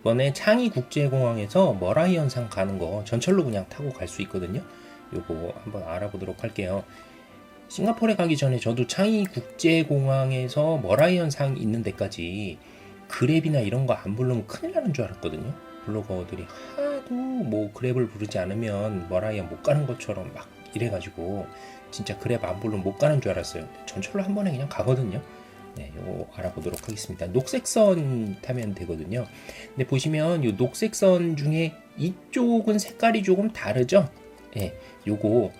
이번에 창의 국제공항에서 머라이 현상 가는 거 전철로 그냥 타고 갈 수 있거든요. 요거 한번 알아보도록 할게요. 싱가포르에 가기 전에 저도 창의 국제공항에서 머라이 현상 있는 데까지 그랩이나 이런 거 안 부르면 큰일 나는 줄 알았거든요. 블로거들이 하도 뭐 그랩을 부르지 않으면 머라이어 못 가는 것처럼 막 이래가지고 진짜 그랩 안 부르면 못 가는 줄 알았어요. 전철로 한 번에 그냥 가거든요. 네, 요거 알아보도록 하겠습니다. 녹색선 타면 되거든요. 근데 보시면 요 녹색선 중에 이쪽은 색깔이 조금 다르죠? 예, 요거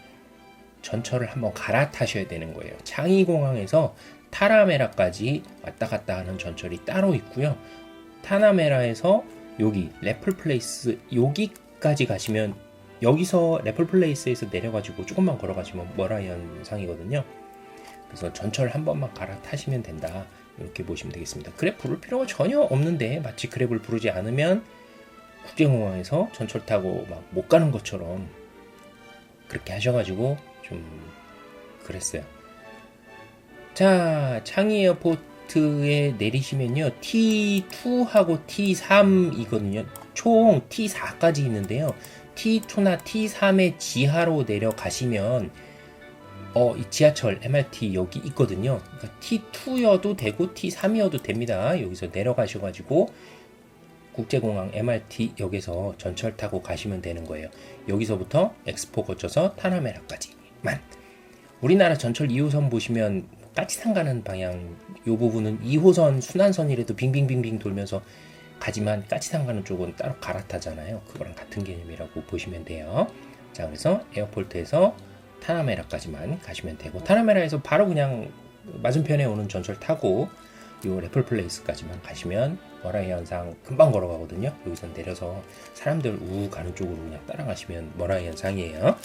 전철을 한번 갈아타셔야 되는 거예요. 창의공항에서 타라메라까지 왔다 갔다 하는 전철이 따로 있고요. 타나메라에서 여기 레플플레이스 여기까지 가시면 여기서 레플플레이스에서 내려가지고 조금만 걸어가시면 머라이언 상이거든요. 그래서 전철 한 번만 갈아타시면 된다. 이렇게 보시면 되겠습니다. 그랩 부를 필요가 전혀 없는데 마치 그랩을 부르지 않으면 국제공항에서 전철 타고 막 못 가는 것처럼 그렇게 하셔가지고 좀 그랬어요. 자, 창의 에어포트에 내리시면요. T2하고 T3이거든요. 총 T4까지 있는데요. T2나 T3의 지하로 내려가시면 어, 이 지하철 MRT 여기 있거든요. 그러니까 T2여도 되고 T3이어도 됩니다. 여기서 내려가셔가지고 국제공항 MRT 역에서 전철 타고 가시면 되는 거예요. 여기서부터 엑스포 거쳐서 타나메라까지만. 우리나라 전철 2호선 보시면 까치산 가는 방향 요 부분은 2호선 순환선이라도 빙빙빙빙 돌면서 가지만 까치산 가는 쪽은 따로 갈아타잖아요. 그거랑 같은 개념이라고 보시면 돼요. 자, 그래서 에어포트에서 타나메라까지만 가시면 되고 타나메라에서 바로 그냥 맞은편에 오는 전철 타고 요 레플 플레이스까지만 가시면 머라이 현상 금방 걸어가거든요. 여기서 내려서 사람들 우 가는 쪽으로 그냥 따라가시면 머라이 현상이에요.